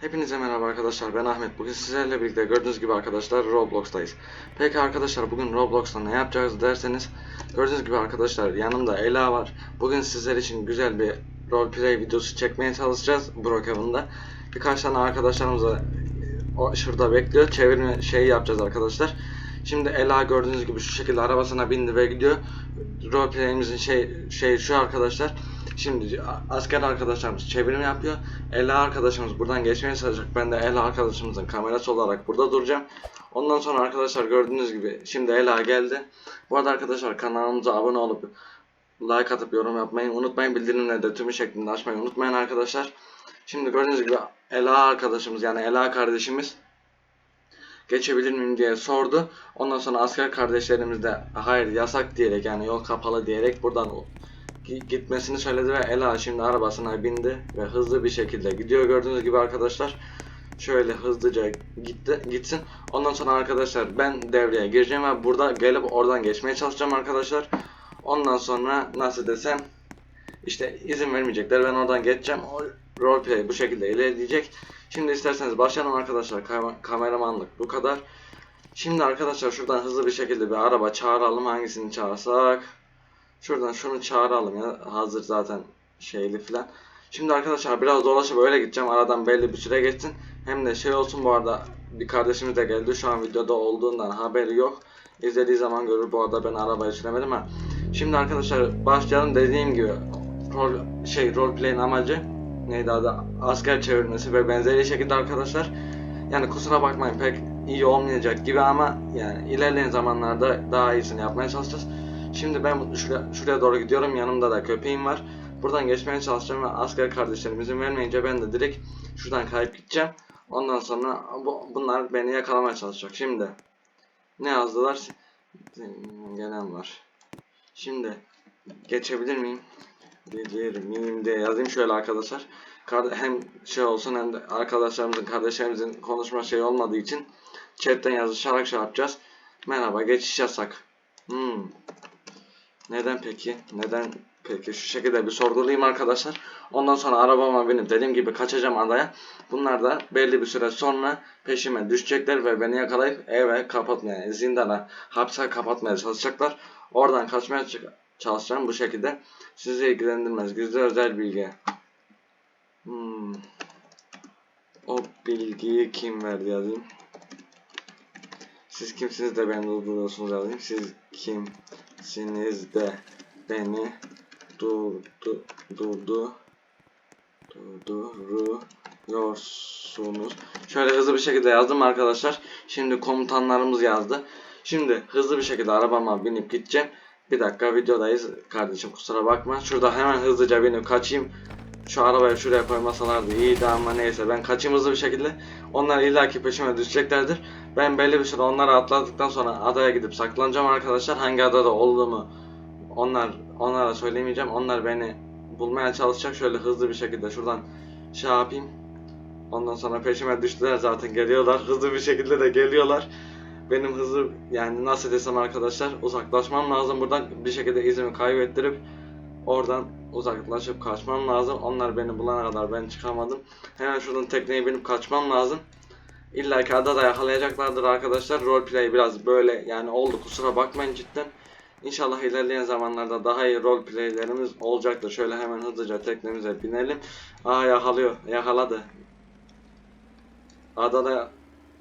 Hepinize merhaba arkadaşlar ben Ahmet. Bugün sizlerle birlikte gördüğünüz gibi arkadaşlar Roblox'tayız. Peki arkadaşlar bugün Roblox'ta ne yapacağız derseniz gördüğünüz gibi arkadaşlar yanımda Ela var. Bugün sizler için güzel bir roleplay videosu çekmeye çalışacağız Brookhaven'da. Birkaç tane arkadaşlarımız da o şurada bekliyor. Çevirme şeyi yapacağız arkadaşlar. Şimdi Ela gördüğünüz gibi şu şekilde arabasına bindi ve gidiyor. Roleplay'imizin şey şey şu arkadaşlar. Şimdi asker arkadaşlarımız çevirim yapıyor. Ela arkadaşımız buradan geçmeye çalışacak. Ben de Ela arkadaşımızın kamerası olarak burada duracağım. Ondan sonra arkadaşlar gördüğünüz gibi şimdi Ela geldi. Bu arada arkadaşlar kanalımıza abone olup like atıp yorum yapmayı unutmayın. Bildirimleri de tümü şeklinde açmayı unutmayın arkadaşlar. Şimdi gördüğünüz gibi Ela arkadaşımız yani Ela kardeşimiz geçebilir miyim diye sordu. Ondan sonra asker kardeşlerimiz de hayır yasak diyerek yani yol kapalı diyerek buradan gitmesini söyledi ve Ela şimdi arabasına bindi ve hızlı bir şekilde gidiyor gördüğünüz gibi arkadaşlar. Şöyle hızlıca gitti gitsin. Ondan sonra arkadaşlar ben devreye gireceğim ve burada gelip oradan geçmeye çalışacağım arkadaşlar. Ondan sonra nasıl desem işte izin vermeyecekler. Ben oradan geçeceğim. O roleplay bu şekilde ilerleyecek. Şimdi isterseniz başlayalım arkadaşlar. Kam- kameramanlık bu kadar. Şimdi arkadaşlar şuradan hızlı bir şekilde bir araba çağıralım. Hangisini çağırsak? Şuradan şunu çağıralım ya. Hazır zaten şeyli filan. Şimdi arkadaşlar biraz dolaşıp öyle gideceğim. Aradan belli bir süre geçsin. Hem de şey olsun bu arada bir kardeşimiz de geldi. Şu an videoda olduğundan haberi yok. İzlediği zaman görür. Bu arada ben arabayı süremedim ha. Şimdi arkadaşlar başlayalım dediğim gibi rol şey roleplay'in amacı neydi adı asker çevirmesi ve benzeri şekilde arkadaşlar. Yani kusura bakmayın pek iyi olmayacak gibi ama yani ilerleyen zamanlarda daha iyisini yapmaya çalışacağız. Şimdi ben şuraya, şuraya doğru gidiyorum. Yanımda da köpeğim var. Buradan geçmeye çalışacağım ve asker kardeşlerim izin vermeyince ben de direkt şuradan kayıp gideceğim. Ondan sonra bu, bunlar beni yakalamaya çalışacak. Şimdi ne yazdılar? Gelen var. Şimdi geçebilir miyim? Bilir miyim diye yazayım şöyle arkadaşlar. Hem şey olsun hem de arkadaşlarımızın, kardeşlerimizin konuşma şey olmadığı için chatten yazışarak şey yapacağız. Merhaba, geçiş yasak. Hmm. Neden peki? Neden peki? Şu şekilde bir sorgulayayım arkadaşlar. Ondan sonra arabama binip dediğim gibi kaçacağım adaya. Bunlar da belli bir süre sonra peşime düşecekler ve beni yakalayıp eve kapatmaya, zindana, hapse kapatmaya çalışacaklar. Oradan kaçmaya çalışacağım bu şekilde. Sizi ilgilendirmez. Gizli özel bilgi. Hmm. O bilgiyi kim verdi yazayım. Siz kimsiniz de beni durduruyorsunuz yazayım. Siz kimsiniz de beni durdu durdu durduruyorsunuz. Şöyle hızlı bir şekilde yazdım arkadaşlar. Şimdi komutanlarımız yazdı. Şimdi hızlı bir şekilde arabama binip gideceğim. Bir dakika videodayız kardeşim kusura bakma. Şurada hemen hızlıca binip kaçayım. Şu arabayı şuraya koymasalardı iyiydi ama neyse ben kaçayım hızlı bir şekilde. Onlar illaki peşime düşeceklerdir. Ben belli bir süre onları atladıktan sonra adaya gidip saklanacağım arkadaşlar. Hangi adada olduğumu onlar onlara söylemeyeceğim. Onlar beni bulmaya çalışacak. Şöyle hızlı bir şekilde şuradan şey yapayım. Ondan sonra peşime düştüler zaten geliyorlar. Hızlı bir şekilde de geliyorlar. Benim hızlı yani nasıl desem arkadaşlar uzaklaşmam lazım buradan bir şekilde izimi kaybettirip oradan uzaklaşıp kaçmam lazım. Onlar beni bulana kadar ben çıkamadım. Hemen şuradan tekneye binip kaçmam lazım. İlla ki adada yakalayacaklardır arkadaşlar. Roleplay biraz böyle yani oldu kusura bakmayın cidden. İnşallah ilerleyen zamanlarda daha iyi roleplaylerimiz olacaktır. Şöyle hemen hızlıca teknemize binelim. Aa yakalıyor. Yakaladı. Adada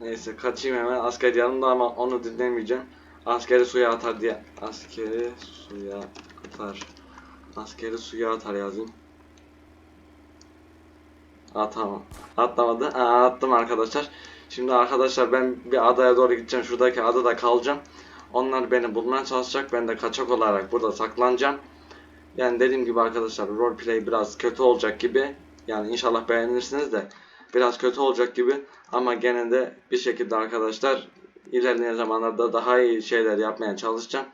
neyse kaçayım hemen. Asker yanımda ama onu dinlemeyeceğim. Askeri suya atar diye. Askeri suya atar. Askeri suya atar yazayım. Atamam. Atlamadı. Aa, attım arkadaşlar. Şimdi arkadaşlar ben bir adaya doğru gideceğim. Şuradaki adada kalacağım. Onlar beni bulmaya çalışacak. Ben de kaçak olarak burada saklanacağım. Yani dediğim gibi arkadaşlar roleplay biraz kötü olacak gibi. Yani inşallah beğenirsiniz de biraz kötü olacak gibi. Ama gene de bir şekilde arkadaşlar ilerleyen zamanlarda daha iyi şeyler yapmaya çalışacağım.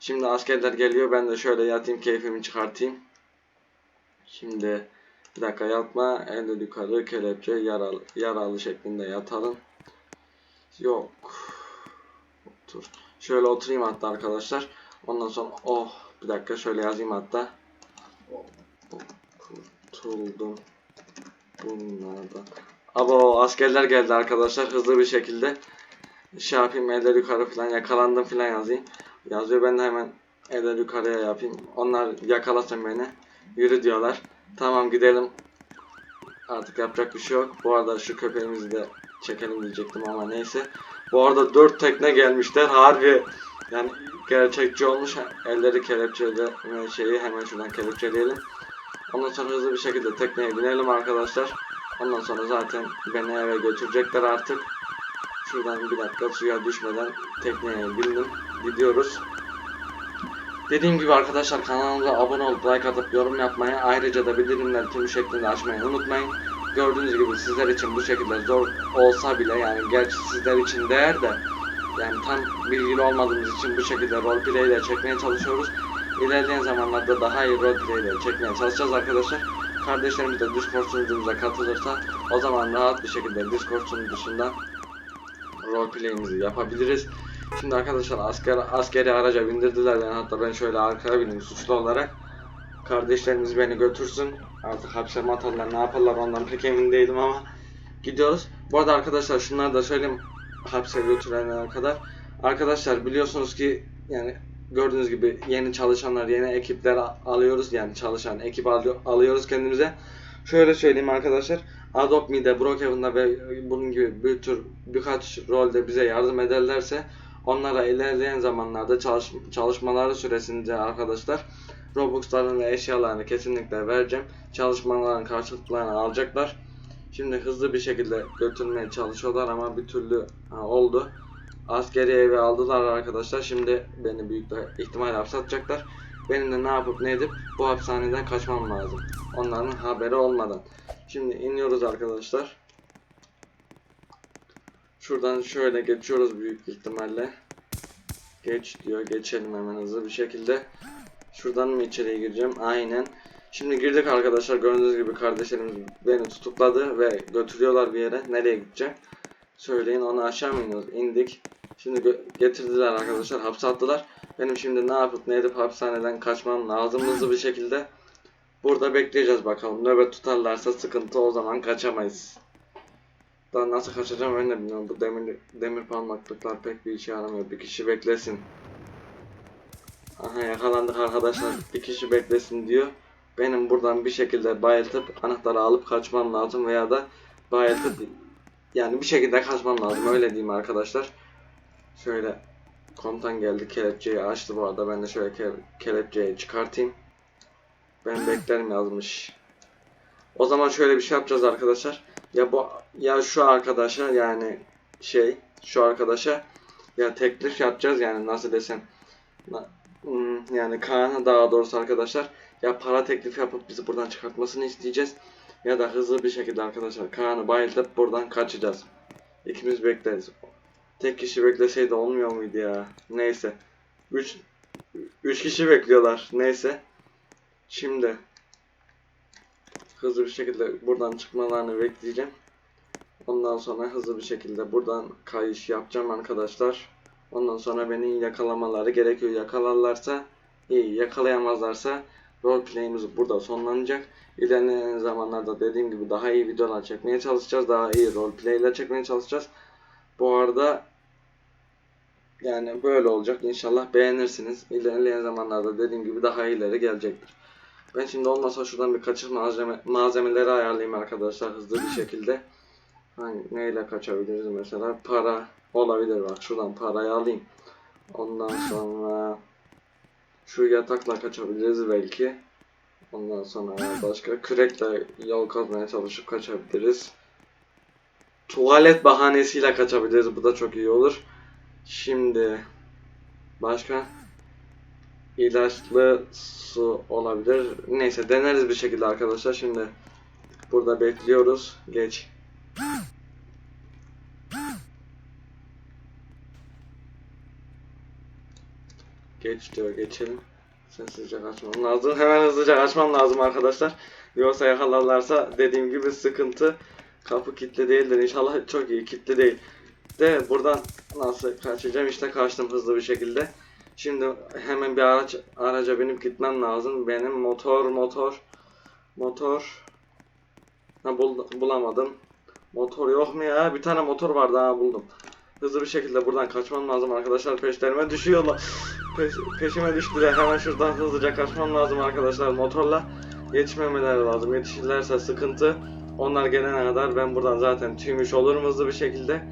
Şimdi askerler geliyor. Ben de şöyle yatayım keyfimi çıkartayım. Şimdi bir dakika yatma. El yukarı kelepçe yaralı, yaralı şeklinde yatalım. Yok. Otur. Şöyle oturayım hatta arkadaşlar. Ondan sonra oh bir dakika şöyle yazayım hatta. Kurtuldum bunlardan. Abo askerler geldi arkadaşlar hızlı bir şekilde. Şey yapayım eller yukarı falan yakalandım falan yazayım. Yazıyor ben de hemen eller yukarıya yapayım. Onlar yakalasın beni. Yürü diyorlar. Tamam gidelim. Artık yapacak bir şey yok. Bu arada şu köpeğimizi de çekelim diyecektim ama neyse. Bu arada 4 tekne gelmişler. Harbi yani gerçekçi olmuş. Elleri kelepçeli şeyi hemen şuradan kelepçeleyelim. Ondan sonra hızlı bir şekilde tekneye binelim arkadaşlar. Ondan sonra zaten beni eve götürecekler artık. Şuradan bir dakika suya düşmeden tekneye bindim. Gidiyoruz. Dediğim gibi arkadaşlar kanalımıza abone olup like atıp yorum yapmayı ayrıca da bildirimleri tüm şeklinde açmayı unutmayın. Gördüğünüz gibi sizler için bu şekilde zor olsa bile yani gerçi sizler için değer de yani tam bilgili olmadığımız için bu şekilde roleplay ile çekmeye çalışıyoruz. İlerleyen zamanlarda daha iyi roleplay ile çekmeye çalışacağız arkadaşlar. Kardeşlerimiz de Discord sunucumuza katılırsa o zaman rahat bir şekilde Discord sunucusunda roleplay'imizi yapabiliriz. Şimdi arkadaşlar asker askeri araca bindirdiler yani hatta ben şöyle arkaya bindim suçlu olarak. Kardeşlerimiz beni götürsün. Artık hapse mi atarlar ne yaparlar ondan pek emin değilim ama gidiyoruz. Bu arada arkadaşlar şunları da söyleyeyim hapse götürenlere kadar. Arkadaşlar biliyorsunuz ki yani gördüğünüz gibi yeni çalışanlar, yeni ekipler alıyoruz. Yani çalışan ekip alıyor- alıyoruz kendimize. Şöyle söyleyeyim arkadaşlar. Adopt Me'de, Brookhaven'da ve bunun gibi bir tür birkaç rolde bize yardım ederlerse onlara ilerleyen zamanlarda çalış, çalışmaları süresince arkadaşlar Robux'larını ve eşyalarını kesinlikle vereceğim. Çalışmaların karşılıklarını alacaklar. Şimdi hızlı bir şekilde götürmeye çalışıyorlar ama bir türlü ha, oldu. Askeri eve aldılar arkadaşlar. Şimdi beni büyük bir ihtimalle hapsatacaklar. Benim de ne yapıp ne edip bu hapishaneden kaçmam lazım. Onların haberi olmadan. Şimdi iniyoruz arkadaşlar. Şuradan şöyle geçiyoruz büyük ihtimalle. Geç diyor. Geçelim hemen hızlı bir şekilde. Şuradan mı içeriye gireceğim? Aynen. Şimdi girdik arkadaşlar. Gördüğünüz gibi kardeşlerimiz beni tutukladı ve götürüyorlar bir yere. Nereye gideceğim? Söyleyin onu aşağı mı iniyoruz? İndik. Şimdi getirdiler arkadaşlar. Hapse attılar. Benim şimdi ne yapıp ne edip hapishaneden kaçmam lazım hızlı bir şekilde. Burada bekleyeceğiz bakalım. Nöbet tutarlarsa sıkıntı o zaman kaçamayız. Daha nasıl kaçacağım ben de bilmiyorum. Bu demir, demir parmaklıklar pek bir işe yaramıyor. Bir kişi beklesin. Aha yakalandık arkadaşlar. Bir kişi beklesin diyor. Benim buradan bir şekilde bayıltıp anahtarı alıp kaçmam lazım veya da bayıltıp yani bir şekilde kaçmam lazım öyle diyeyim arkadaşlar. Şöyle komutan geldi kelepçeyi açtı bu arada ben de şöyle ke- kelepçeyi çıkartayım. Ben beklerim yazmış. O zaman şöyle bir şey yapacağız arkadaşlar. Ya bu ya şu arkadaşa yani şey şu arkadaşa ya teklif yapacağız yani nasıl desem hmm, yani Kaan'a daha doğrusu arkadaşlar ya para teklif yapıp bizi buradan çıkartmasını isteyeceğiz ya da hızlı bir şekilde arkadaşlar Kaan'ı bayıltıp buradan kaçacağız. İkimiz bekleriz. Tek kişi bekleseydi olmuyor muydu ya? Neyse. 3 3 kişi bekliyorlar. Neyse. Şimdi hızlı bir şekilde buradan çıkmalarını bekleyeceğim. Ondan sonra hızlı bir şekilde buradan kayış yapacağım arkadaşlar. Ondan sonra beni yakalamaları gerekiyor. Yakalarlarsa iyi, yakalayamazlarsa roleplay'imiz burada sonlanacak. İlerleyen zamanlarda dediğim gibi daha iyi videolar çekmeye çalışacağız. Daha iyi roleplay'ler çekmeye çalışacağız. Bu arada yani böyle olacak. İnşallah beğenirsiniz. İlerleyen zamanlarda dediğim gibi daha iyileri gelecektir. Ben şimdi olmasa şuradan bir kaçış malzeme, malzemeleri ayarlayayım arkadaşlar hızlı bir şekilde. Hani neyle kaçabiliriz mesela? Para olabilir bak şuradan parayı alayım. Ondan sonra şu yatakla kaçabiliriz belki. Ondan sonra başka kürekle yol kazmaya çalışıp kaçabiliriz. Tuvalet bahanesiyle kaçabiliriz. Bu da çok iyi olur. Şimdi başka ilaçlı su olabilir. Neyse deneriz bir şekilde arkadaşlar. Şimdi burada bekliyoruz. Geç. Geç diyor geçelim. Sessizce kaçmam lazım. Hemen hızlıca kaçmam lazım arkadaşlar. Yoksa yakalarlarsa dediğim gibi sıkıntı. Kapı kilitli değildir. İnşallah çok iyi kilitli değil. De buradan nasıl kaçacağım? İşte kaçtım hızlı bir şekilde. Şimdi hemen bir araç araca binip gitmem lazım. Benim motor motor motor ha, bul- bulamadım. Motor yok mu ya? Bir tane motor vardı ha buldum. Hızlı bir şekilde buradan kaçmam lazım arkadaşlar. Peşlerime düşüyorlar. Peş, peşime düştüler. Hemen şuradan hızlıca kaçmam lazım arkadaşlar motorla. Yetişmemeleri lazım. Yetişirlerse sıkıntı. Onlar gelene kadar ben buradan zaten tüymüş olurum hızlı bir şekilde.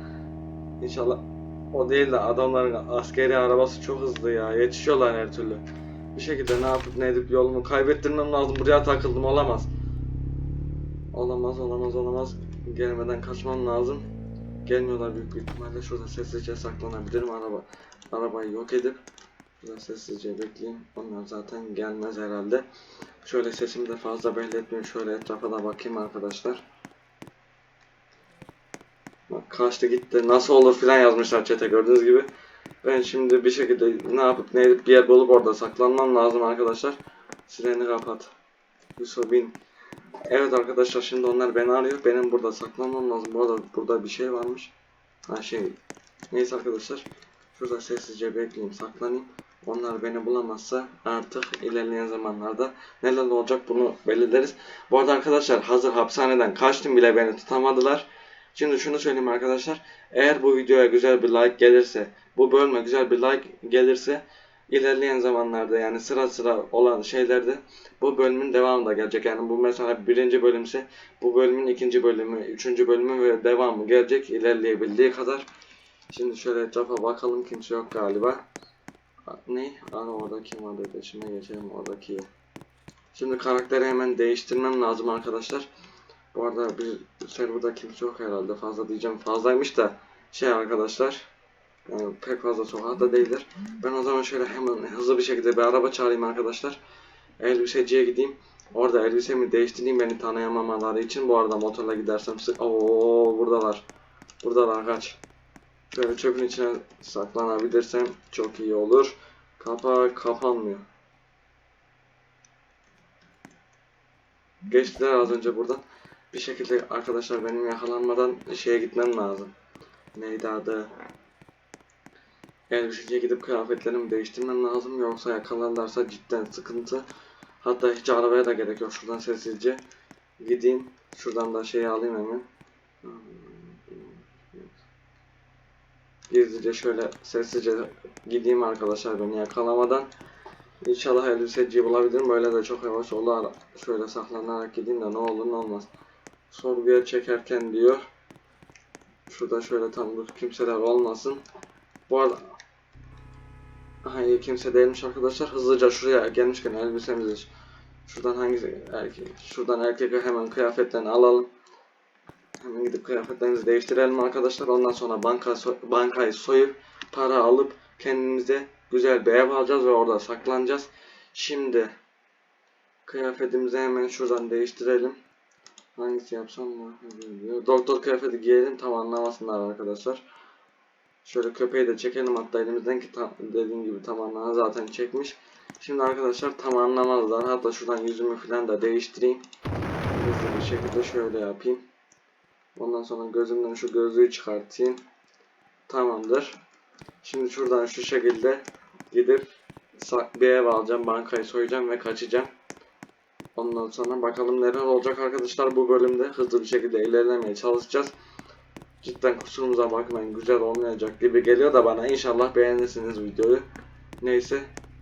İnşallah o değil de adamların askeri arabası çok hızlı ya. Yetişiyorlar her türlü. Bir şekilde ne yapıp ne edip yolumu kaybettirmem lazım. Buraya takıldım olamaz. Olamaz olamaz olamaz. Gelmeden kaçmam lazım. Gelmiyorlar büyük bir ihtimalle. Şurada sessizce saklanabilirim. Araba arabayı yok edip şurada sessizce bekleyeyim. Onlar zaten gelmez herhalde. Şöyle sesimi de fazla belli etmeyeyim. Şöyle etrafa da bakayım arkadaşlar. Kaçtı gitti. Nasıl olur filan yazmışlar chat'e gördüğünüz gibi. Ben şimdi bir şekilde ne yapıp ne edip bir yer bulup orada saklanmam lazım arkadaşlar. Sireni kapat. Yusuf bin. Evet arkadaşlar şimdi onlar beni arıyor. Benim burada saklanmam lazım. Bu arada burada bir şey varmış. Ha şey. Neyse arkadaşlar. Şurada sessizce bekleyeyim saklanayım. Onlar beni bulamazsa artık ilerleyen zamanlarda neler olacak bunu belirleriz. Bu arada arkadaşlar hazır hapishaneden kaçtım bile beni tutamadılar. Şimdi şunu söyleyeyim arkadaşlar. Eğer bu videoya güzel bir like gelirse, bu bölüme güzel bir like gelirse ilerleyen zamanlarda yani sıra sıra olan şeylerde bu bölümün devamı da gelecek. Yani bu mesela birinci bölümse bu bölümün ikinci bölümü, üçüncü bölümü ve devamı gelecek ilerleyebildiği kadar. Şimdi şöyle etrafa bakalım kimse yok galiba. Ne? Ana orada kim var dedi. Şimdi geçelim oradaki. Şimdi karakteri hemen değiştirmem lazım arkadaşlar. Bu arada bir serverda kimse yok herhalde. Fazla diyeceğim fazlaymış da şey arkadaşlar. Yani pek fazla sokakta değildir. Ben o zaman şöyle hemen hızlı bir şekilde bir araba çağırayım arkadaşlar. Elbiseciye gideyim. Orada elbisemi değiştireyim beni tanıyamamaları için. Bu arada motorla gidersem sık... Oo buradalar. Buradalar kaç. Şöyle çöpün içine saklanabilirsem çok iyi olur. Kapağı kapanmıyor. Geçtiler az önce buradan. Bir şekilde arkadaşlar benim yakalanmadan şeye gitmem lazım. Neydi adı? Elbiseciye gidip kıyafetlerimi değiştirmem lazım yoksa yakalarlarsa cidden sıkıntı. Hatta hiç arabaya da gerek yok. Şuradan sessizce gideyim. Şuradan da şeyi alayım hemen. Gizlice şöyle sessizce gideyim arkadaşlar beni yakalamadan. İnşallah elbiseciyi bulabilirim. Böyle de çok yavaş olur. Şöyle saklanarak gideyim de ne olur ne olmaz. Sorguya çekerken diyor. Şurada şöyle tam dur kimseler olmasın. Bu arada Hayır kimse değilmiş arkadaşlar. Hızlıca şuraya gelmişken elbisemizi şuradan hangisi erkek şuradan erkeke hemen kıyafetlerini alalım. Hemen gidip kıyafetlerimizi değiştirelim arkadaşlar. Ondan sonra banka bankayı soyup para alıp kendimize güzel bir ev alacağız ve orada saklanacağız. Şimdi kıyafetimizi hemen şuradan değiştirelim. Hangisi yapsam mı? Doktor kıyafeti giyelim tam anlamasınlar arkadaşlar. Şöyle köpeği de çekelim hatta elimizden ki tam, dediğim gibi tam anlamına zaten çekmiş. Şimdi arkadaşlar tam anlamazlar. Hatta şuradan yüzümü falan da değiştireyim. Hızlı bir şekilde şöyle yapayım. Ondan sonra gözümden şu gözlüğü çıkartayım. Tamamdır. Şimdi şuradan şu şekilde gidip bir ev alacağım, bankayı soyacağım ve kaçacağım. Ondan sonra bakalım neler olacak arkadaşlar bu bölümde hızlı bir şekilde ilerlemeye çalışacağız. Cidden kusurumuza bakmayın güzel olmayacak gibi geliyor da bana inşallah beğenirsiniz videoyu. Neyse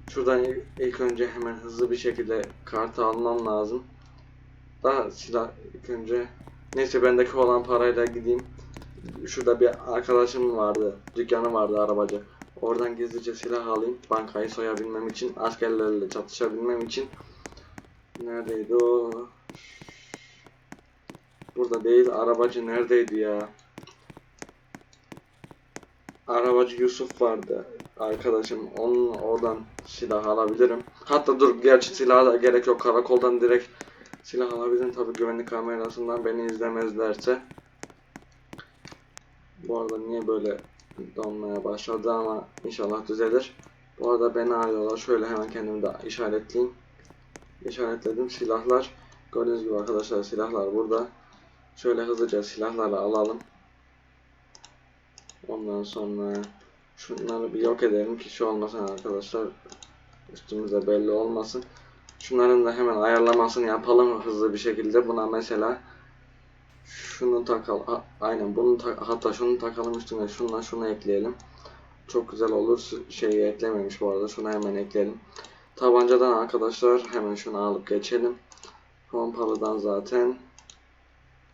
şuradan ilk- önce hemen hızlı bir şekilde kartı almam lazım. Daha silah ilk önce neyse bendeki olan parayla gideyim. Şurada bir arkadaşım vardı dükkanı vardı arabacı. Oradan gizlice silah alayım bankayı soyabilmem için askerlerle çatışabilmem için. Neredeydi o? Burada değil arabacı neredeydi ya? Arabacı Yusuf vardı arkadaşım. Onun oradan silah alabilirim. Hatta dur gerçi silaha da gerek yok. Karakoldan direkt silah alabilirim. Tabi güvenlik kamerasından beni izlemezlerse. Bu arada niye böyle donmaya başladı ama inşallah düzelir. Bu arada beni arıyorlar. Şöyle hemen kendimi de işaretleyeyim. İşaretledim. Silahlar. Gördüğünüz gibi arkadaşlar silahlar burada. Şöyle hızlıca silahları alalım. Ondan sonra şunları bir yok edelim ki şu olmasın arkadaşlar. Üstümüzde belli olmasın. Şunların da hemen ayarlamasını yapalım hızlı bir şekilde. Buna mesela Şunu takalım. Aynen bunu tak hatta şunu takalım üstüne şundan şunu ekleyelim. Çok güzel olur. Şeyi eklememiş bu arada. Şunu hemen ekleyelim. Tabancadan arkadaşlar hemen şunu alıp geçelim. Pompalıdan zaten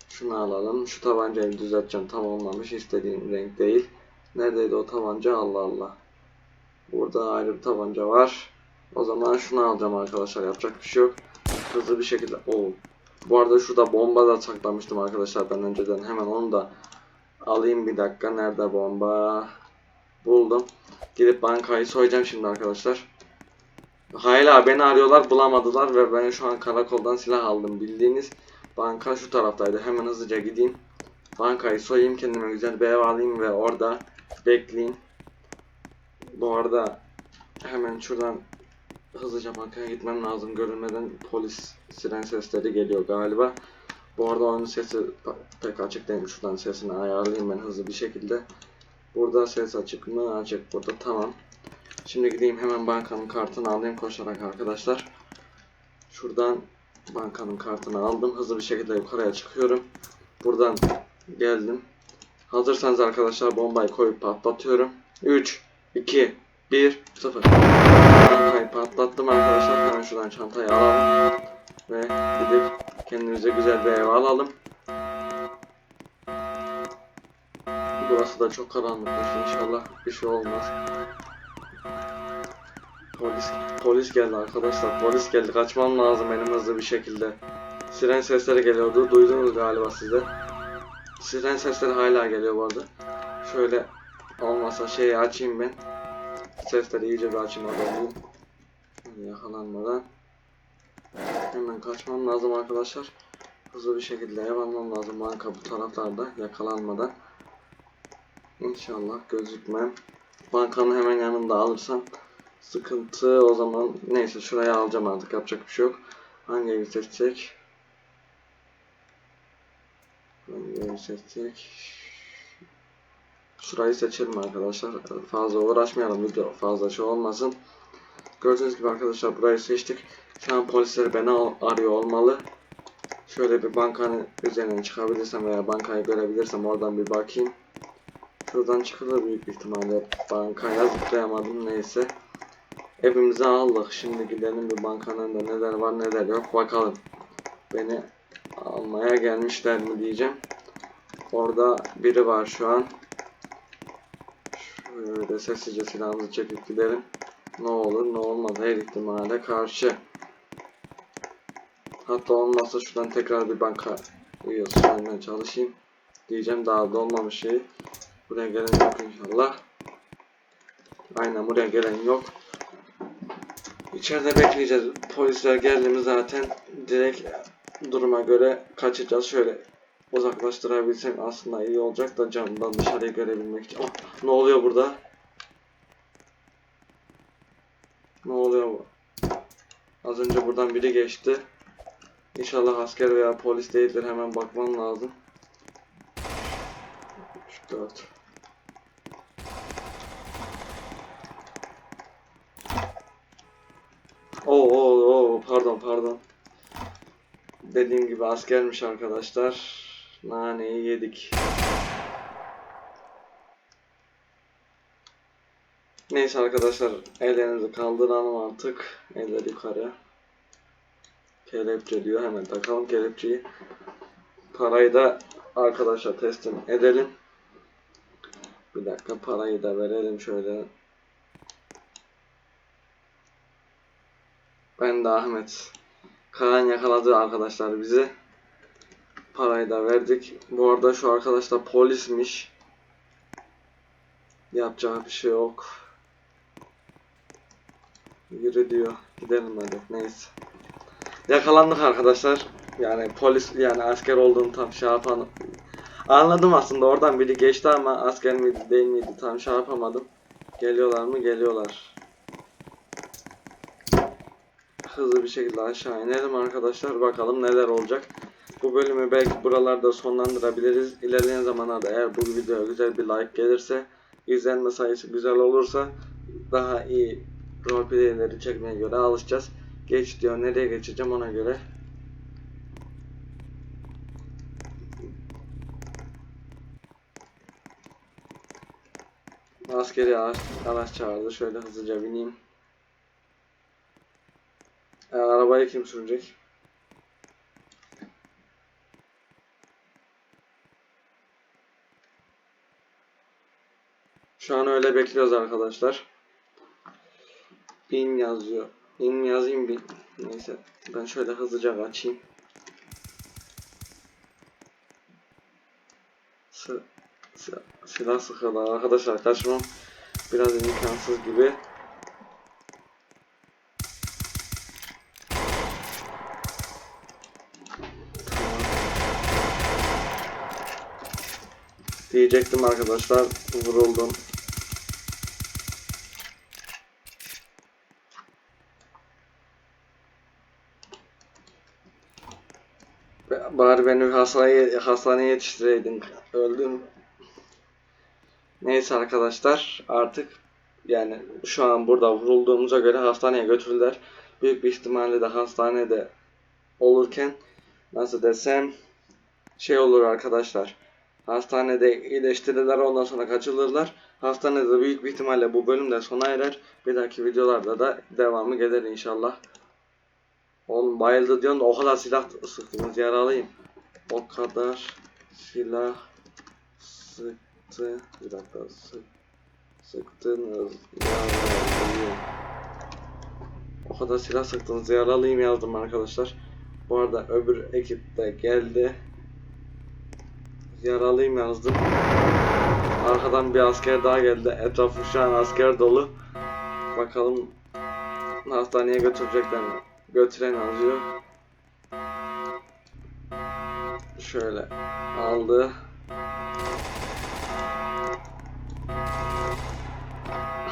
şunu alalım. Şu tabancayı düzelteceğim. Tam olmamış. istediğim renk değil. Neredeydi o tabanca? Allah Allah. Burada ayrı bir tabanca var. O zaman şunu alacağım arkadaşlar. Yapacak bir şey yok. Hızlı bir şekilde. Oo. Bu arada şurada bomba da saklamıştım arkadaşlar ben önceden. Hemen onu da alayım bir dakika. Nerede bomba? Buldum. Gidip bankayı soyacağım şimdi arkadaşlar. Hala beni arıyorlar bulamadılar ve ben şu an karakoldan silah aldım. Bildiğiniz banka şu taraftaydı. Hemen hızlıca gideyim. Bankayı soyayım kendime güzel bir ev alayım ve orada bekleyeyim. Bu arada hemen şuradan hızlıca bankaya gitmem lazım. Görünmeden polis siren sesleri geliyor galiba. Bu arada onun sesi pe- pek açık değil. Şuradan sesini ayarlayayım ben hızlı bir şekilde. Burada ses açık mı? Açık. Burada tamam. Şimdi gideyim hemen bankanın kartını alayım koşarak arkadaşlar. Şuradan bankanın kartını aldım. Hızlı bir şekilde yukarıya çıkıyorum. Buradan geldim. Hazırsanız arkadaşlar bombayı koyup patlatıyorum. 3, 2, 1, 0. Bankayı patlattım arkadaşlar. Hemen şuradan çantayı alalım. Ve gidip kendimize güzel bir ev alalım. Burası da çok karanlıkmış. İnşallah bir şey olmaz. Polis polis geldi arkadaşlar. Polis geldi. Kaçmam lazım benim hızlı bir şekilde. Siren sesleri geliyordu. Duydunuz galiba siz de. Siren sesleri hala geliyor bu arada. Şöyle olmasa şeyi açayım ben. Sesleri iyice bir açayım adamı. Yakalanmadan. Hemen kaçmam lazım arkadaşlar. Hızlı bir şekilde ev almam lazım banka bu taraflarda yakalanmadan. İnşallah gözükmem. Bankanın hemen yanında alırsam sıkıntı o zaman neyse şuraya alacağım artık yapacak bir şey yok. Hangi evi seçecek? Hangi evi seçecek? Şurayı seçelim arkadaşlar. Fazla uğraşmayalım video fazla şey olmasın. Gördüğünüz gibi arkadaşlar burayı seçtik. Şu an polisler beni arıyor olmalı. Şöyle bir bankanın üzerine çıkabilirsem veya bankayı görebilirsem oradan bir bakayım. Şuradan çıkılır büyük ihtimalle. Bankaya zıplayamadım neyse. Evimize aldık. Şimdi gidelim bir bankanın da neler var neler yok bakalım. Beni almaya gelmişler mi diyeceğim. Orada biri var şu an. Şöyle sessizce silahımızı çekip gidelim. Ne olur ne olmaz her ihtimale karşı. Hatta olmazsa şuradan tekrar bir banka üyesi olmaya çalışayım. Diyeceğim daha da olmamış şey. Buraya gelen yok inşallah. Aynen buraya gelen yok. İçeride bekleyeceğiz. Polisler geldi mi zaten direkt duruma göre kaçacağız. Şöyle uzaklaştırabilsem aslında iyi olacak da camdan dışarıyı görebilmek için. Oh, ne oluyor burada? Ne oluyor bu? Az önce buradan biri geçti. İnşallah asker veya polis değildir. Hemen bakmam lazım. 3, 4. pardon pardon. Dediğim gibi askermiş arkadaşlar. Naneyi yedik. Neyse arkadaşlar ellerinizi kaldıralım artık. Eller yukarı. Kelepçe diyor hemen takalım kelepçeyi. Parayı da arkadaşlar teslim edelim. Bir dakika parayı da verelim şöyle. Ben de Ahmet. Kaan yakaladı arkadaşlar bizi. Parayı da verdik. Bu arada şu arkadaş da polismiş. Yapacağı bir şey yok. Yürü diyor. Gidelim hadi. Neyse. Yakalandık arkadaşlar. Yani polis yani asker olduğunu tam şey yapan Anladım aslında oradan biri geçti ama asker miydi değil miydi tam şey yapamadım. Geliyorlar mı? Geliyorlar hızlı bir şekilde aşağı inelim arkadaşlar. Bakalım neler olacak. Bu bölümü belki buralarda sonlandırabiliriz. İlerleyen zamanlarda eğer bu videoya güzel bir like gelirse, izlenme sayısı güzel olursa daha iyi roleplayleri çekmeye göre alışacağız. Geç diyor. Nereye geçeceğim ona göre. Askeri araç, araç çağırdı. Şöyle hızlıca bineyim. E, arabayı kim sürecek? Şu an öyle bekliyoruz arkadaşlar. Bin yazıyor. Bin yazayım bin. Neyse ben şöyle hızlıca açayım. Sı silah sıkıyorlar arkadaşlar kaçmam biraz imkansız gibi. Diyecektim arkadaşlar vuruldum. Bari beni hastaneye, hastaneye yetiştireydin. Öldüm. Neyse arkadaşlar artık yani şu an burada vurulduğumuza göre hastaneye götürdüler. Büyük bir ihtimalle de hastanede olurken nasıl desem şey olur arkadaşlar. Hastanede iyileştirirler ondan sonra kaçılırlar. Hastanede de büyük bir ihtimalle bu bölüm de sona erer. Bir dahaki videolarda da devamı gelir inşallah. Oğlum bayıldı diyorsun o kadar silah sıktınız yaralıyım. O kadar silah sıktı. Bir dakika sık, sıktınız yaralıyım. O kadar silah sıktınız yaralıyım yazdım arkadaşlar. Bu arada öbür ekip de geldi. Yaralıyım yazdım. Arkadan bir asker daha geldi. Etrafı şu an asker dolu. Bakalım hastaneye götürecekler mi? Götüren alıyor. Şöyle aldı.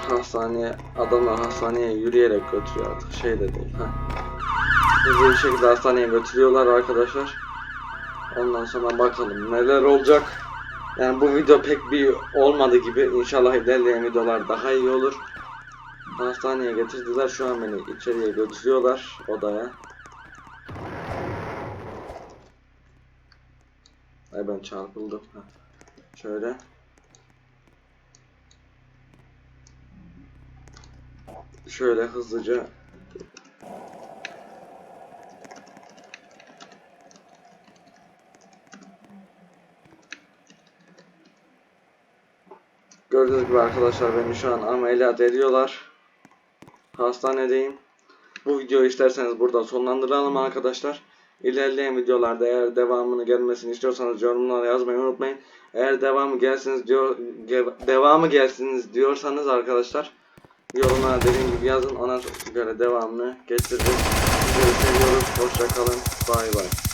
Hastaneye, adamlar hastaneye yürüyerek götürüyor artık şey de değil. Ha. Hızlı şekilde hastaneye götürüyorlar arkadaşlar. Ondan sonra bakalım neler olacak. Yani bu video pek bir olmadı gibi. İnşallah ilerleyen videolar daha iyi olur. Hastaneye getirdiler. Şu an beni içeriye götürüyorlar odaya. Ay ben çarpıldım. Şöyle. Şöyle hızlıca Gördüğünüz gibi arkadaşlar beni şu an ameliyat ediyorlar. Hastanedeyim. Bu videoyu isterseniz burada sonlandıralım arkadaşlar. İlerleyen videolarda eğer devamını gelmesini istiyorsanız yorumlara yazmayı unutmayın. Eğer devamı gelsiniz diyor ge- devamı gelsiniz diyorsanız arkadaşlar yorumlara dediğim gibi yazın ona göre devamını getiririz. Sizleri seviyoruz. Hoşça kalın. Bay bay.